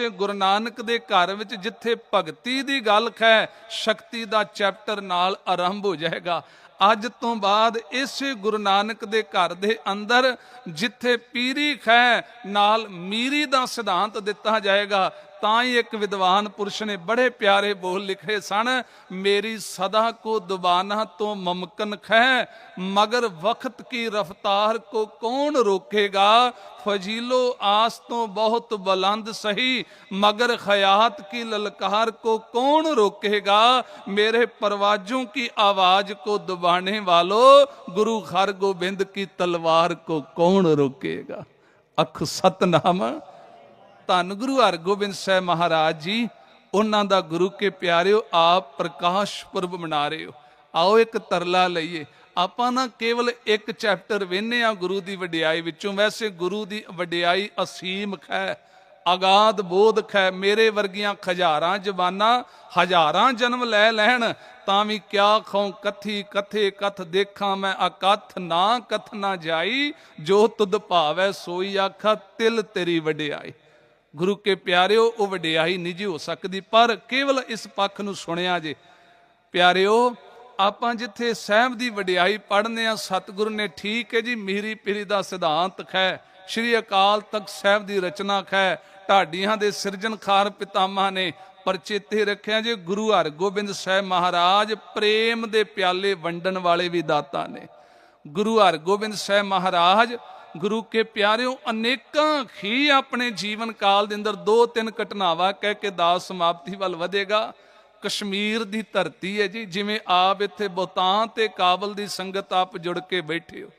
ਗੁਰੂ ਨਾਨਕ ਦੇ ਘਰ ਵਿੱਚ ਜਿੱਥੇ ਭਗਤੀ ਦੀ ਗੱਲ ਹੈ ਸ਼ਕਤੀ ਦਾ ਚੈਪਟਰ ਨਾਲ ਆਰੰਭ ਹੋ ਜਾਏਗਾ। ਅੱਜ ਤੋਂ ਬਾਅਦ ਇਸੇ ਗੁਰੂ ਨਾਨਕ ਦੇ ਘਰ ਦੇ ਅੰਦਰ ਜਿੱਥੇ ਪੀਰੀ ਖੈ, ਨਾਲ ਮੀਰੀ ਦਾ ਸਿਧਾਂਤ ਦਿੱਤਾ ਜਾਏਗਾ। ਤਾਂ ਹੀ ਇੱਕ ਵਿਦਵਾਨ ਪੁਰਸ਼ ਨੇ ਬੜੇ ਪਿਆਰੇ ਬੋਲ ਲਿਖੇ ਸਨ, ਮੇਰੀ ਸਦਾ ਕੋ ਦੁਬਾਨਾ ਤੋਂ ਮਮਕਨ ਖੈ ਮਗਰ ਵਕਤ ਕੀ ਰਫਤਾਰ ਕੋ ਕੌਣ ਰੋਕੇਗਾ? ਫਜ਼ੀਲੋ ਆਸ ਤੋਂ ਬਹੁਤ ਬਲੰਦ ਸਹੀ, ਮਗਰ ਖਿਆਤ ਕੀ ਲਲਕਾਰ ਕੋ ਕੌਣ ਰੋਕੇਗਾ? ਮੇਰੇ ਪਰਵਾਜੋਂ ਕੀ ਆਵਾਜ਼ ਕੋ ਦੁਬਾਨੇ ਵਾਲੋ? ਗੁਰੂ ਹਰਗੋਬਿੰਦ ਕੀ ਤਲਵਾਰ ਕੋ ਕੌਣ ਰੋਕੇਗਾ? ਅਖ ਸਤਨਾਮ ਧੰਨ ਗੁਰੂ ਹਰਗੋਬਿੰਦ ਸਾਹਿਬ ਮਹਾਰਾਜ ਜੀ, ਉਹਨਾਂ ਦਾ ਗੁਰੂ ਕੇ ਪਿਆਰਿਓ, ਆਪ ਪ੍ਰਕਾਸ਼ ਪੁਰਬ ਮਨਾ ਰਹੇ ਹੋ। ਆਓ ਇੱਕ ਤਰਲਾ ਲਈਏ। ਆਪਾਂ ਨਾ ਕੇਵਲ ਇੱਕ ਚੈਪਟਰ ਵੇਨੇ ਆ ਗੁਰੂ ਦੀ ਵਡਿਆਈ ਵਿੱਚੋਂ। ਵੈਸੇ ਗੁਰੂ ਦੀ ਵਡਿਆਈ ਅਸੀਮ ਖੈ ਆਗਾਦ ਬੋਧ ਖੈ। ਮੇਰੇ ਵਰਗੀਆਂ ਹਜ਼ਾਰਾਂ ਜਵਾਨਾਂ ਹਜ਼ਾਰਾਂ ਜਨਮ ਲੈ ਲੈਣ, ਤਾਂ ਵੀ ਕਿਆ ਖੋਂ ਕਥੀ ਕਥੇ ਕਥ ਦੇਖਾਂ ਮੈਂ, ਅਕਥ ਨਾ ਕਥ ਨਾ ਜਾਈ, ਜੋ ਤੁਧ ਭਾਵੈ ਸੋਈ ਆਖਾ, ਤਿਲ ਤੇਰੀ ਵਡਿਆਈ। ਗੁਰੂ ਕੇ ਪਿਆਰਿਓ, ਉਹ ਵਡਿਆਈ ਨਿਜੀ ਹੋ ਸਕਦੀ, ਪਰ ਕੇਵਲ ਇਸ ਪੱਖ ਨੂੰ ਸੁਣਿਆ ਜੇ। ਪਿਆਰਿਓ, ਆਪਾਂ ਜਿੱਥੇ ਸਹਿਬ ਦੀ ਵਡਿਆਈ ਪੜ੍ਹਨੇ ਆ, ਸਤਿਗੁਰੂ ਨੇ ਠੀਕ ਹੈ ਜੀ ਮੀਰੀ ਪੀਰੀ ਦਾ ਸਿਧਾਂਤ ਹੈ ਸ਼੍ਰੀ ਅਕਾਲ ਤਖਤ ਸਾਹਿਬ ਦੀ ਰਚਨਾ ਹੈ ਢਾਡੀਆਂ ਦੇ ਸਿਰਜਣਖਾਰ ਪਿਤਾਮਾ ਨੇ ਪਰ ਚੇਤੇ ਰੱਖਿਆ ਜੇ, ਗੁਰੂ ਹਰਗੋਬਿੰਦ ਸਾਹਿਬ ਮਹਾਰਾਜ ਪ੍ਰੇਮ ਦੇ ਪਿਆਲੇ ਵੰਡਣ ਵਾਲੇ ਵੀ ਦਾਤਾ ਨੇ। ਗੁਰੂ ਹਰਗੋਬਿੰਦ ਸਾਹਿਬ ਮਹਾਰਾਜ ਗੁਰੂ ਕੇ ਪਿਆਰਿਓ, ਅਨੇਕਾਂ ਹੀ ਆਪਣੇ ਜੀਵਨ ਕਾਲ ਦੇ ਅੰਦਰ ਦੋ ਤਿੰਨ ਘਟਨਾਵਾਂ ਕਹਿ ਕੇ ਦਾਸ ਸਮਾਪਤੀ ਵੱਲ ਵਧੇਗਾ। ਕਸ਼ਮੀਰ ਦੀ ਧਰਤੀ ਹੈ ਜੀ, ਜਿਵੇਂ ਆਪ ਇੱਥੇ ਬੋਤਾਂ ਤੇ ਕਾਬਲ ਦੀ ਸੰਗਤ ਆਪ ਜੁੜ ਕੇ ਬੈਠੇ ਹੋ।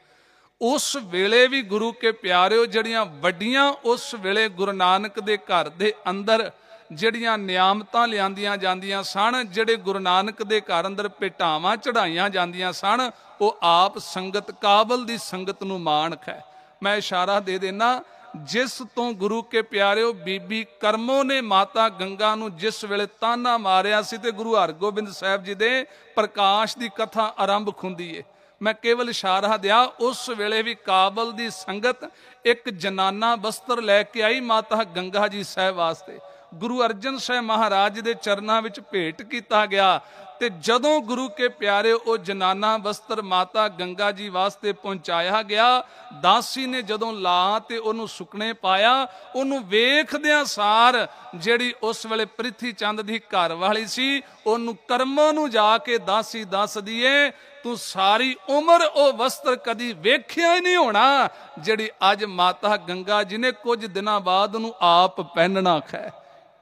ਉਸ ਵੇਲੇ ਵੀ ਗੁਰੂ ਕੇ ਪਿਆਰਿਓ, ਜਿਹੜੀਆਂ ਵੱਡੀਆਂ, ਉਸ ਵੇਲੇ ਗੁਰੂ ਨਾਨਕ ਦੇ ਘਰ ਦੇ ਅੰਦਰ ਜਿਹੜੀਆਂ ਨਿਆਮਤਾਂ ਲਿਆਂਦੀਆਂ ਜਾਂਦੀਆਂ ਸਨ, ਜਿਹੜੇ ਗੁਰੂ ਨਾਨਕ ਦੇ ਘਰ ਅੰਦਰ ਭੇਟਾਵਾਂ ਚੜਾਈਆਂ ਜਾਂਦੀਆਂ ਸਨ, ਉਹ ਆਪ ਸੰਗਤ, ਕਾਬਲ ਦੀ ਸੰਗਤ ਨੂੰ ਮਾਣਕ ਹੈ। ਮੈਂ ਇਸ਼ਾਰਾ ਦੇ ਦੇਣਾ ਜਿਸ ਤੋਂ ਗੁਰੂ ਕੇ ਪਿਆਰਿਓ ਬੀਬੀ ਕਰਮੋ ਨੇ ਮਾਤਾ ਗੰਗਾ ਨੂੰ ਜਿਸ ਵੇਲੇ ਤਾਨਾ ਮਾਰਿਆ ਸੀ ਤੇ ਗੁਰੂ ਹਰਗੋਬਿੰਦ ਸਾਹਿਬ ਜੀ ਦੇ ਪ੍ਰਕਾਸ਼ ਦੀ ਕਥਾ ਆਰੰਭ ਹੁੰਦੀ ਏ। ਮੈਂ ਕੇਵਲ ਇਸ਼ਾਰਾ ਦਿਆ, ਉਸ ਵੇਲੇ ਵੀ ਕਾਬਲ ਦੀ ਸੰਗਤ ਇੱਕ ਜਨਾਨਾ ਵਸਤਰ ਲੈ ਕੇ ਆਈ ਮਾਤਾ ਗੰਗਾ ਜੀ ਸਾਹਿਬ ਵਾਸਤੇ। ਗੁਰੂ ਅਰਜਨ ਸਾਹਿਬ ਮਹਾਰਾਜ ਦੇ ਚਰਨਾਂ ਵਿੱਚ ਭੇਟ ਕੀਤਾ ਗਿਆ। ਤੇ ਜਦੋਂ ਗੁਰੂ ਕੇ ਪਿਆਰੇ ਉਹ ਜਨਾਨਾ ਵਸਤਰ ਮਾਤਾ ਗੰਗਾ ਜੀ ਵਾਸਤੇ ਪਹੁੰਚਾਇਆ ਗਿਆ, ਦਾਸੀ ਨੇ ਜਦੋਂ ਲਾ ਤੇ ਉਹਨੂੰ ਸੁਕਣੇ ਪਾਇਆ, ਉਹਨੂੰ ਵੇਖਦਿਆਂ ਸਾਰ ਜਿਹੜੀ ਉਸ ਵੇਲੇ ਪ੍ਰਿਥੀ ਚੰਦ ਦੀ ਘਰ ਵਾਲੀ ਸੀ, ਉਹਨੂੰ ਕਰਮਾਂ ਨੂੰ ਜਾ ਕੇ ਦਾਸੀ ਦੱਸਦੀ ਏ ਤੂੰ ਸਾਰੀ ਉਮਰ ਉਹ ਵਸਤਰ ਕਦੀ ਵੇਖਿਆ ਹੀ ਨਹੀਂ ਹੋਣਾ, ਜਿਹੜੀ ਅੱਜ ਮਾਤਾ ਗੰਗਾ ਜੀ ਨੇ ਕੁਝ ਦਿਨਾਂ ਬਾਅਦ ਉਹਨੂੰ ਆਪ ਪਹਿਨਣਾ ਹੈ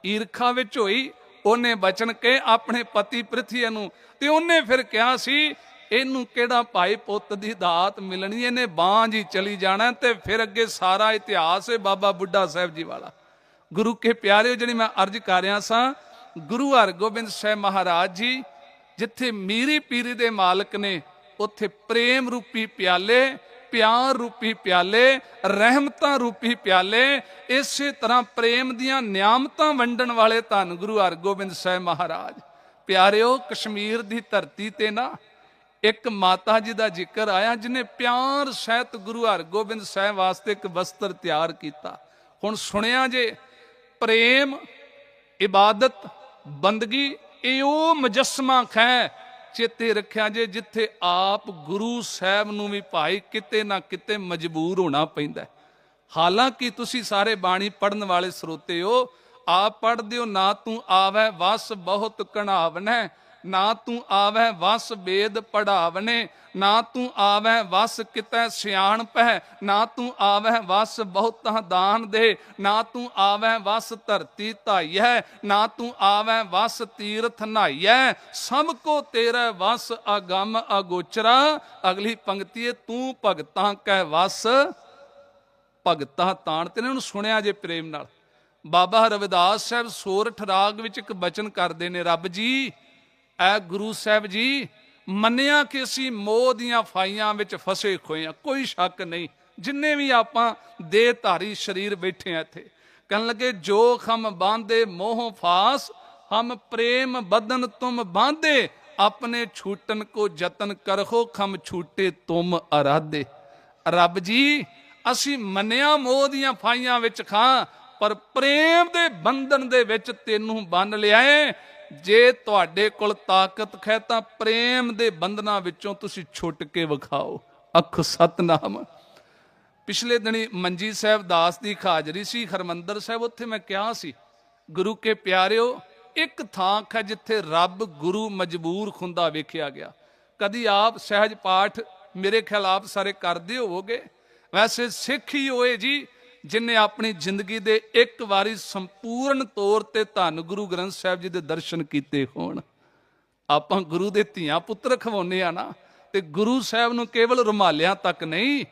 ਈਰਖਾ ਵਿੱਚ ਹੋਈ ਉਹਨੇ ਬਚਨ ਕੇ ਆਪਣੇ ਪਤੀ ਪ੍ਰਿਥੀ ਨੂੰ ਤੇ ਉਹਨੇ ਫਿਰ ਕਿਹਾ ਸੀ, ਇਹਨੂੰ ਕਿਹੜਾ ਭਾਈ ਪੁੱਤ ਦੀ ਦਾਤ ਮਿਲਣੀ? ਇਹਨੇ ਬਾਂਝ ਹੀ ਚਲੀ ਜਾਣਾ ਤੇ ਫਿਰ ਅੱਗੇ ਸਾਰਾ ਇਤਿਹਾਸ ਹੈ ਬਾਬਾ ਬੁੱਢਾ ਸਾਹਿਬ ਜੀ ਵਾਲਾ। ਗੁਰੂ ਕੇ ਪਿਆਰਿਓ ਜਿਹੜੀ ਮੈਂ ਅਰਜ ਕਰ ਰਿਹਾ ਸਾਂ, ਗੁਰੂ ਹਰਗੋਬਿੰਦ ਸਾਹਿਬ ਮਹਾਰਾਜ ਜੀ, ਜਿੱਥੇ ਮੀਰੀ ਪੀਰੀ ਦੇ ਮਾਲਕ ਨੇ, ਉੱਥੇ ਪ੍ਰੇਮ ਰੂਪੀ ਪਿਆਲੇ ਪਿਆਰ ਰੂਪੀ ਪਿਆਲੇ, ਰਹਿਮਤਾਂ ਰੂਪੀ ਪਿਆਲੇ, ਇਸੇ ਤਰ੍ਹਾਂ ਪ੍ਰੇਮ ਦੀਆਂ ਨਿਆਮਤਾਂ ਵੰਡਣ ਵਾਲੇ ਧੰਨ ਗੁਰੂ ਹਰਗੋਬਿੰਦ ਸਾਹਿਬ ਮਹਾਰਾਜ। ਪਿਆਰਿਓ, ਕਸ਼ਮੀਰ ਦੀ ਧਰਤੀ ਤੇ ਨਾ, ਇੱਕ ਮਾਤਾ ਜੀ ਦਾ ਜ਼ਿਕਰ ਆਇਆ ਜਿਨੇ ਪਿਆਰ ਸਹਿਤ ਗੁਰੂ ਹਰਗੋਬਿੰਦ ਸਾਹਿਬ ਵਾਸਤੇ ਇੱਕ ਵਸਤਰ ਤਿਆਰ ਕੀਤਾ। ਹੁਣ ਸੁਣਿਆ ਜੇ, ਪ੍ਰੇਮ, ਇਬਾਦਤ, ਬੰਦਗੀ, ਇਹ ਉਹ ਮੁਜੱਸਮਾ ਖੈ ਚੇਤੇ ਰੱਖਿਆ ਜੇ ਜਿੱਥੇ ਆਪ ਗੁਰੂ ਸਾਹਿਬ ਨੂੰ ਵੀ ਭਾਈ ਕਿਤੇ ਨਾ ਕਿਤੇ ਮਜਬੂਰ ਹੋਣਾ ਪੈਂਦਾ ਹਾਲਾਂਕਿ ਤੁਸੀਂ ਸਾਰੇ ਬਾਣੀ ਪੜਨ ਵਾਲੇ ਸਰੋਤੇ ਹੋ, ਆਪ ਪੜਦੇ ਹੋ, ਨਾ ਤੂੰ ਆਵੈ, ਵਸ ਬਹੁਤ ਕਣਾਵਨੈ ਨਾ ਤੂੰ ਆਵੈ ਵਸ ਵੇਦ ਪੜਾਵਨੇ, ਨਾ ਤੂੰ ਆਵੈ ਵਸ ਕਿਤੈ ਸਿਆਣਪ ਹੈ ਨਾ ਤੂੰ ਆਵੈ ਵਸ ਬਹੁਤਾਂ ਦਾਨ ਦੇ, ਨਾ ਤੂੰ ਆਵੈ ਵਸ ਧਰਤੀ ਧਾਈਐ, ਨਾ ਤੂੰ ਆਵੈ ਵਸ ਤੀਰਥ ਨਹਾਈਐ ਸਭ ਕੋ ਤੇਰਾ ਵਸ ਅਗੰਮ ਅਗੋਚਰਾ, ਅਗਲੀ ਪੰਕਤੀ ਏ ਤੂੰ ਭਗਤਾਂ ਕਹਿ ਵਸ, ਭਗਤਾਂ ਤਾਣ। ਤੇ ਨੇ ਉਹਨੂੰ ਸੁਣਿਆ ਜੇ ਪ੍ਰੇਮ ਨਾਲ? ਬਾਬਾ ਰਵਿਦਾਸ ਸਾਹਿਬ ਸੋਰਠ ਰਾਗ ਵਿੱਚ ਇੱਕ ਬਚਨ ਕਰਦੇ ਨੇ, ਰੱਬ ਜੀ ਐ ਗੁਰੂ ਸਾਹਿਬ ਜੀ, ਮੰਨਿਆ ਕਿ ਅਸੀਂ ਮੋਹ ਦੀਆਂ ਫਾਈਆਂ ਵਿੱਚ ਫਸੇ ਖੋਏ ਆ ਕੋਈ ਸ਼ੱਕ ਨਹੀਂ। ਜਿੰਨੇ ਵੀ ਆਪਾਂ ਦੇਹ ਧਾਰੀ ਸਰੀਰ ਬੈਠੇ ਆ ਇੱਥੇ, ਕਹਿਣ ਲੱਗੇ, ਜੋ ਖਮ ਬਾਂਦੇ ਮੋਹ ਫਾਸ, ਹਮ ਪ੍ਰੇਮ ਬਦਨ ਤੁਮ ਬਾਂਦੇ ਆਪਣੇ ਛੂਟਨ ਕੋ ਯਤਨ ਕਰਹੋ ਖਮ ਛੂਟੇ ਤੁਮ ਅਰਾਧੇ। ਰੱਬ ਜੀ, ਅਸੀਂ ਮੰਨਿਆ ਮੋਹ ਦੀਆਂ ਫਾਈਆਂ ਵਿੱਚ ਖਾਂ, ਪਰ ਪ੍ਰੇਮ ਦੇ ਬੰਧਨ ਦੇ ਵਿੱਚ ਤੈਨੂੰ ਬੰਨ ਲਿਆ ਏ ਜੇ ਤੁਹਾਡੇ ਕੋਲ ਤਾਕਤ ਹੈ ਤਾਂ ਪ੍ਰੇਮ ਦੇ ਬੰਧਨਾਂ ਵਿੱਚੋਂ ਤੁਸੀਂ ਛੁੱਟ ਕੇ ਵਿਖਾਓ। ਅਖ ਸਤਨਾਮ। ਪਿਛਲੇ ਦਿਨੀ ਮੰਜੀ ਸਾਹਿਬ ਦਾਸ ਦੀ ਖਾਜਰੀ ਸੀ, ਹਰਮੰਦਰ ਸਾਹਿਬ, ਉੱਥੇ ਮੈਂ ਕਿਹਾ ਸੀ, ਗੁਰੂ ਕੇ ਪਿਆਰਿਓ, ਇੱਕ ਥਾਂ ਹੈ ਜਿੱਥੇ ਰੱਬ ਗੁਰੂ ਮਜਬੂਰ ਖੁੰਦਾ ਵੇਖਿਆ ਗਿਆ। ਕਦੀ ਆਪ ਸਹਿਜ ਪਾਠ ਮੇਰੇ ਖਿਲਾਫ ਸਾਰੇ ਕਰਦੇ ਹੋਵੋਗੇ ਵੈਸੇ ਸਿੱਖ ਹੀ ਹੋਏ ਜੀ ਜਿਨੇ ਆਪਣੀ ਜ਼ਿੰਦਗੀ ਦੇ ਇੱਕ ਵਾਰੀ ਸੰਪੂਰਨ ਤੌਰ ਤੇ ਧੰਨ ਗੁਰੂ ਗ੍ਰੰਥ ਸਾਹਿਬ ਜੀ ਦੇ ਦਰਸ਼ਨ ਕੀਤੇ ਹੋਣ। ਆਪਾਂ ਗੁਰੂ ਦੇ ਧੀਆਂ ਪੁੱਤਰ ਖਵਾਉਨੇ ਆ ਨਾ, ਤੇ ਗੁਰੂ ਸਾਹਿਬ ਨੂੰ ਕੇਵਲ ਰੁਮਾਲਿਆਂ ਤੱਕ ਨਹੀਂ,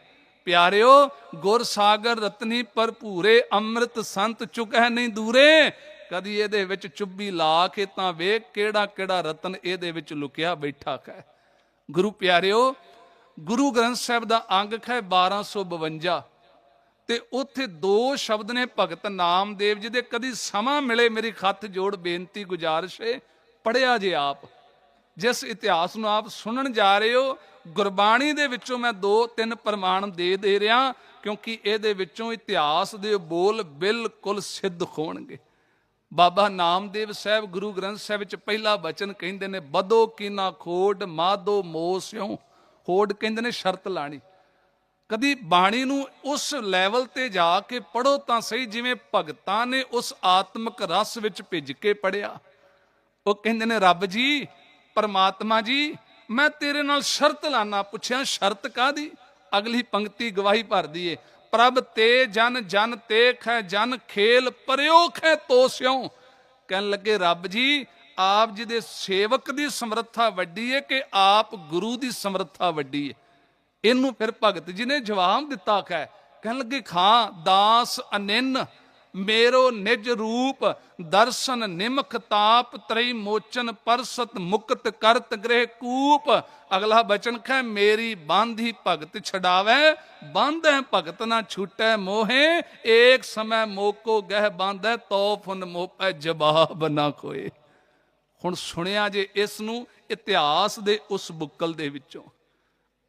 ਪਿਆਰਿਓ, ਗੁਰ ਸਾਗਰ ਰਤਨੀ ਭਰਪੂਰੇ ਅੰਮ੍ਰਿਤ ਸੰਤ ਚੁਕਹਿ ਨਹੀਂ ਦੂਰੇ। ਕਦੀ ਇਹਦੇ ਵਿੱਚ ਚੁੱਭੀ ਲਾ ਕੇ ਤਾਂ ਵੇਖ ਕਿਹੜਾ ਕਿਹੜਾ ਰਤਨ ਇਹਦੇ ਵਿੱਚ ਲੁਕਿਆ ਬੈਠਾ ਹੈ। ਗੁਰੂ ਪਿਆਰਿਓ, ਗੁਰੂ ਗ੍ਰੰਥ ਸਾਹਿਬ ਦਾ ਅੰਗ ਹੈ 1252 ਤੇ ਉੱਥੇ ਦੋ ਸ਼ਬਦ ਨੇ, ਭਗਤ ਨਾਮਦੇਵ ਜੀ ਦੇ ਕਦੀ ਸਮਾਂ ਮਿਲੇ ਮੇਰੀ ਖੱਤ ਜੋੜ ਬੇਨਤੀ ਗੁਜ਼ਾਰਿਸ਼ ਹੈ ਪੜਿਆ ਜੇ ਆਪ। ਜਿਸ ਇਤਿਹਾਸ ਨੂੰ ਆਪ ਸੁਣਨ ਜਾ ਰਹੇ ਹੋ, ਗੁਰਬਾਣੀ ਦੇ ਵਿੱਚੋਂ ਮੈਂ ਦੋ, ਤਿੰਨ ਪ੍ਰਮਾਣ ਦੇ ਦੇ ਰਿਹਾ, ਕਿਉਂਕਿ ਇਹਦੇ ਵਿੱਚੋਂ ਇਤਿਹਾਸ ਦੇ ਬੋਲ ਬਿਲਕੁਲ ਸਿੱਧ ਹੋਣਗੇ। ਬਾਬਾ ਨਾਮਦੇਵ ਸਾਹਿਬ ਗੁਰੂ ਗ੍ਰੰਥ ਸਾਹਿਬ ਵਿੱਚ ਪਹਿਲਾ ਬਚਨ ਕਹਿੰਦੇ ਨੇ, ਬਦੋ ਕੀਨਾ ਖੋਡ, ਮਾਦੋ ਮੋਸਿਓ ਖੋਡ ਕਹਿੰਦੇ ਨੇ, ਸ਼ਰਤ ਲਾਣੀ। ਕਦੀ ਬਾਣੀ ਨੂੰ ਉਸ ਲੈਵਲ ਤੇ ਜਾ ਕੇ ਪੜੋ ਤਾਂ ਸਹੀ, ਜਿਵੇਂ ਭਗਤਾਂ ਨੇ ਉਸ ਆਤਮਿਕ ਰਸ ਵਿੱਚ ਭਿੱਜ ਕੇ ਪੜਿਆ ਉਹ ਕਹਿੰਦੇ ਨੇ, ਰੱਬ ਜੀ, ਪਰਮਾਤਮਾ ਜੀ, ਮੈਂ ਤੇਰੇ ਨਾਲ ਸ਼ਰਤ ਲਾਣਾ ਪੁੱਛਿਆ, ਸ਼ਰਤ ਕਾਦੀ ਅਗਲੀ ਪੰਕਤੀ ਗਵਾਹੀ ਭਰਦੀ ਏ ਪ੍ਰਭ ਤੇ ਜਨ ਜਨ ਤੇ ਖੈ, ਜਨ ਖੇਲ ਪਰਿਓ ਖੈ ਤੋਸਿਓ ਕਹਿਣ ਲੱਗੇ, ਰੱਬ ਜੀ, ਆਪ ਜੀ ਦੇ ਸੇਵਕ ਦੀ ਸਮਰੱਥਾ ਵੱਡੀ ਏ ਕਿ ਆਪ ਗੁਰੂ ਦੀ ਸਮਰੱਥਾ ਵੱਡੀ ਏ? ਇਹਨੂੰ ਫਿਰ ਭਗਤ ਜੀ ਨੇ ਜਵਾਬ ਦਿੱਤਾ ਹੈ। ਕਹਿਣ ਲੱਗੇ, ਖਾਂ, ਦਾਸ, ਅਨਿੰਨ, ਮੇਰੋ ਨਿਜ ਰੂਪ, ਦਰਸ਼ਨ ਨਿਮਖ ਤਾਪ, ਤ੍ਰੈ ਮੋਚਨ ਪਰਸਤ ਮੁਕਤ ਕਰਤ ਗ੍ਰਹਿ ਕੂਪ। ਅਗਲਾ ਬਚਨ ਹੈ ਮੇਰੀ ਬਾਂਧੀ ਭਗਤ ਛਡਾਵੇ, ਬਾਂਧੈ ਭਗਤ ਨਾ ਛੂਟੈ ਮੋਹੇ, ਏਕ ਸਮੈ ਮੋਕੋ ਗਹਿ ਬਾਂਧੈ, ਤੋਫਨ ਮੋਪੈ ਜਵਾਬ ਨਾ ਕੋਏ ਹੁਣ ਸੁਣਿਆ ਜੇ ਇਸ ਨੂੰ ਇਤਿਹਾਸ ਦੇ ਉਸ ਬੁੱਕਲ ਦੇ ਵਿੱਚੋਂ